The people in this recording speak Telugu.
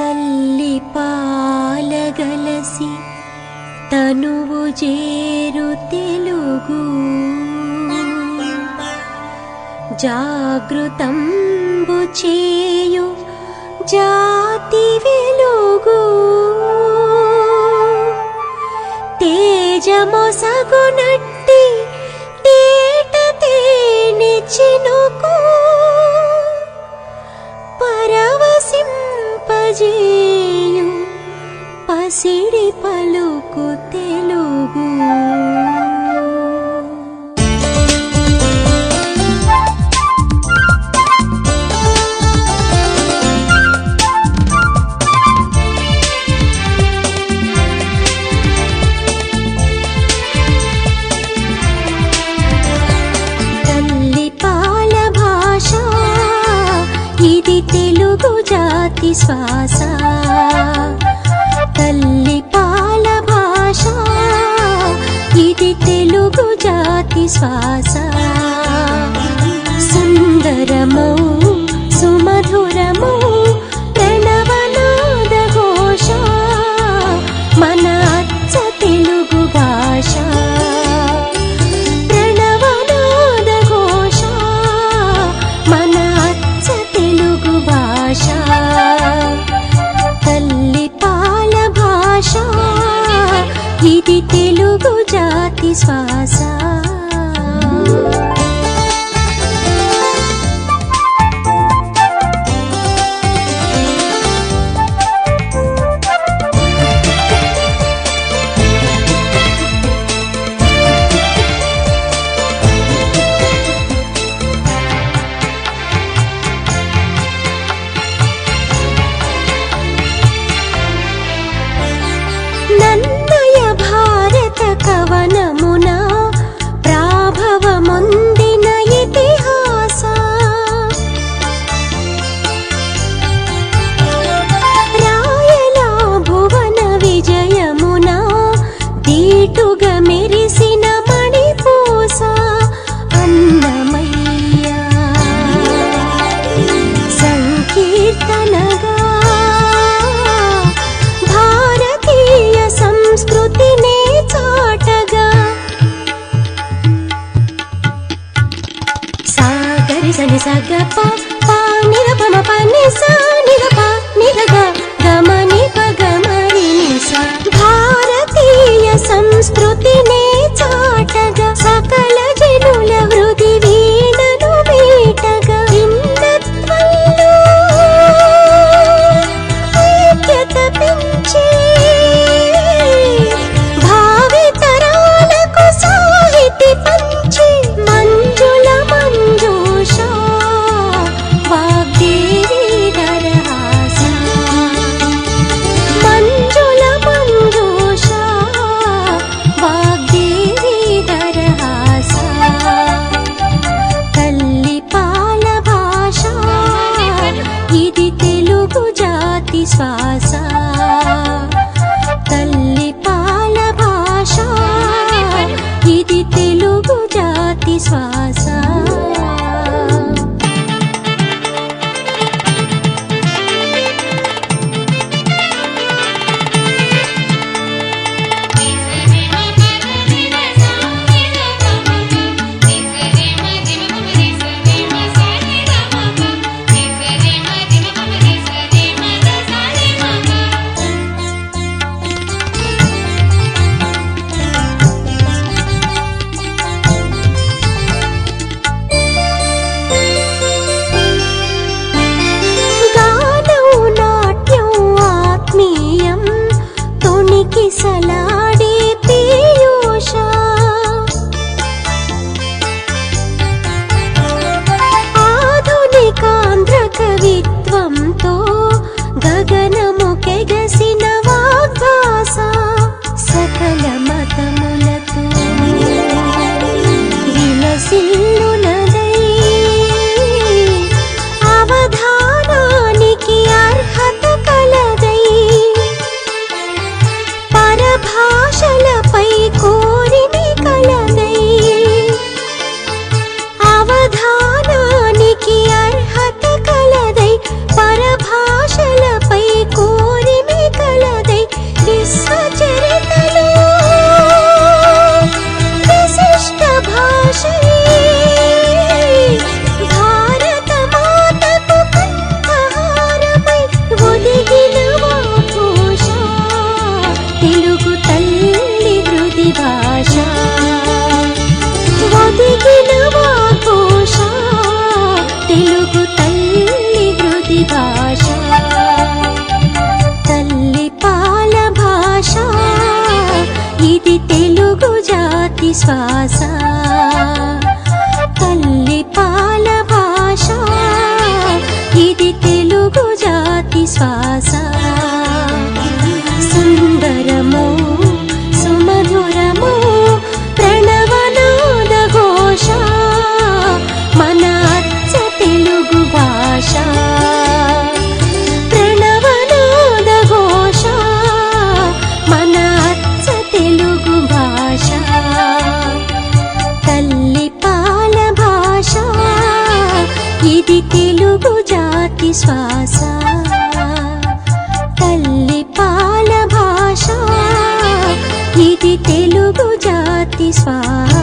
తల్లి పాలగలసి తనువు చేరు తెలుగు. జాగృతంబు చేయు జాతి వెలుగు. తేజమొసగునట్టి తేట తేని చినుకూ. చేయు పసిడి పలుకుతే జాతి శ్వాస తల్లి పాల భాష ఇది తెలుగు జాతి శ్వాస. ఇది తెలుగు జాతి శ్వాస. శ్వాస తల్లి పాల భాష ఇది తెలుగు జాతి శ్వాస. విసలాడే పీయూష. ఆధునికాంధ్ర కవిత్వంతో గగనము కెగసిన వాగ్దాస సకల మతములతో. విలసి తల్లిపాల తల్లి పాల భాష ఇది తెలుగు జాతి శ్వాస. తల్లి భాష ఇది తెలుగు జాతి శ్వాస. శ్వాస తల్లి పాల భాష ఇది తెలుగు జాతి శ్వాస.